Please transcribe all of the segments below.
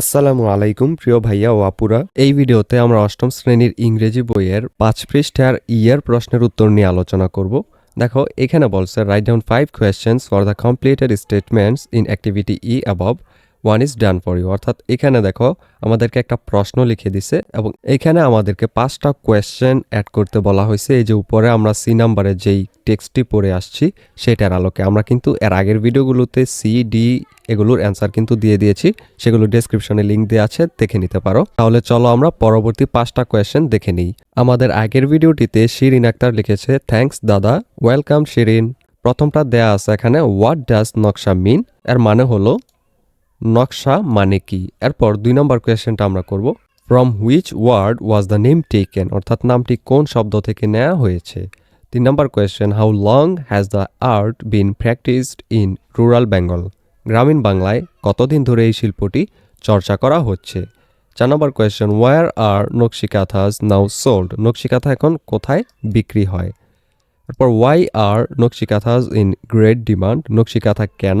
আসসালামু আলাইকুম, প্রিয় ভাইয়া ও আপুরা। এই ভিডিওতে আমরা অষ্টম শ্রেণির ইংরেজি বইয়ের পাঁচ পৃষ্ঠার ইয়ার প্রশ্নের উত্তর নিয়ে আলোচনা করব। দেখো, এখানে বলছে write down five questions for the completed statements in activity E above one is done for you অর্থাৎ এখানে দেখো, আমাদেরকে একটা প্রশ্ন লিখে দিছে এবং এখানে আমাদেরকে পাঁচটা কোয়েশ্চেন অ্যাড করতে বলা হয়েছে। এই যে উপরে আমরা সি নাম্বারে যেই টেক্সটটি পড়ে আসছি, সেটার আলোকে। আমরা কিন্তু এর আগের ভিডিওগুলোতে সি ডি এগুলোর অ্যান্সার কিন্তু দিয়ে দিয়েছি। সেগুলো ডেসক্রিপশনে লিঙ্ক দেওয়া আছে, দেখে নিতে পারো। তাহলে চলো আমরা পরবর্তী পাঁচটা কোয়েশ্চেন দেখে নিই। আমাদের আগের ভিডিওটিতে শিরিন আক্তার লিখেছে থ্যাঙ্কস দাদা। ওয়েলকাম শিরিন। প্রথমটা দেয়া আছে এখানে হোয়াট ডাজ নকশা মিন এর মানে হলো নকশা মানে কি? এরপর দুই নম্বর কোয়েশ্চেনটা আমরা করব। From which word was the name taken অর্থাৎ নামটি কোন শব্দ থেকে নেওয়া হয়েছে? তিন number question how long has the art been practised in rural Bengal গ্রামীণ বাংলায় কতদিন ধরে এই শিল্পটি চর্চা করা হচ্ছে? চার number question where are nakshikathas now sold nakshi kantha এখন কোথায় বিক্রি হয়? তারপর why are nakshikathas in great demand nakshi kantha কেন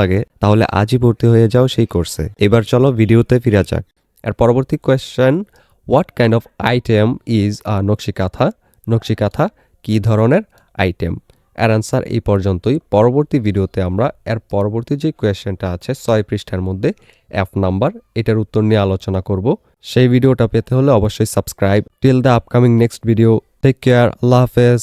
লাগে, তাহলে আজই ভর্তি হয়ে যাও সেই কোর্সে। এবার চলো ভিডিওতে ফিরে যাক। আর পরবর্তী question what kind of item is a nakshikatha? Nakshi kantha কী ধরনের আইটেম এর অ্যান্সার এই পর্যন্তই। পরবর্তী ভিডিওতে আমরা এর পরবর্তী যে কোয়েশ্চেনটা আছে ছয় পৃষ্ঠার মধ্যে অ্যাপ নাম্বার এটার উত্তর নিয়ে আলোচনা করব। সেই ভিডিওটা পেতে হলে অবশ্যই subscribe till the upcoming next video take care আল্লাহ হাফেজ।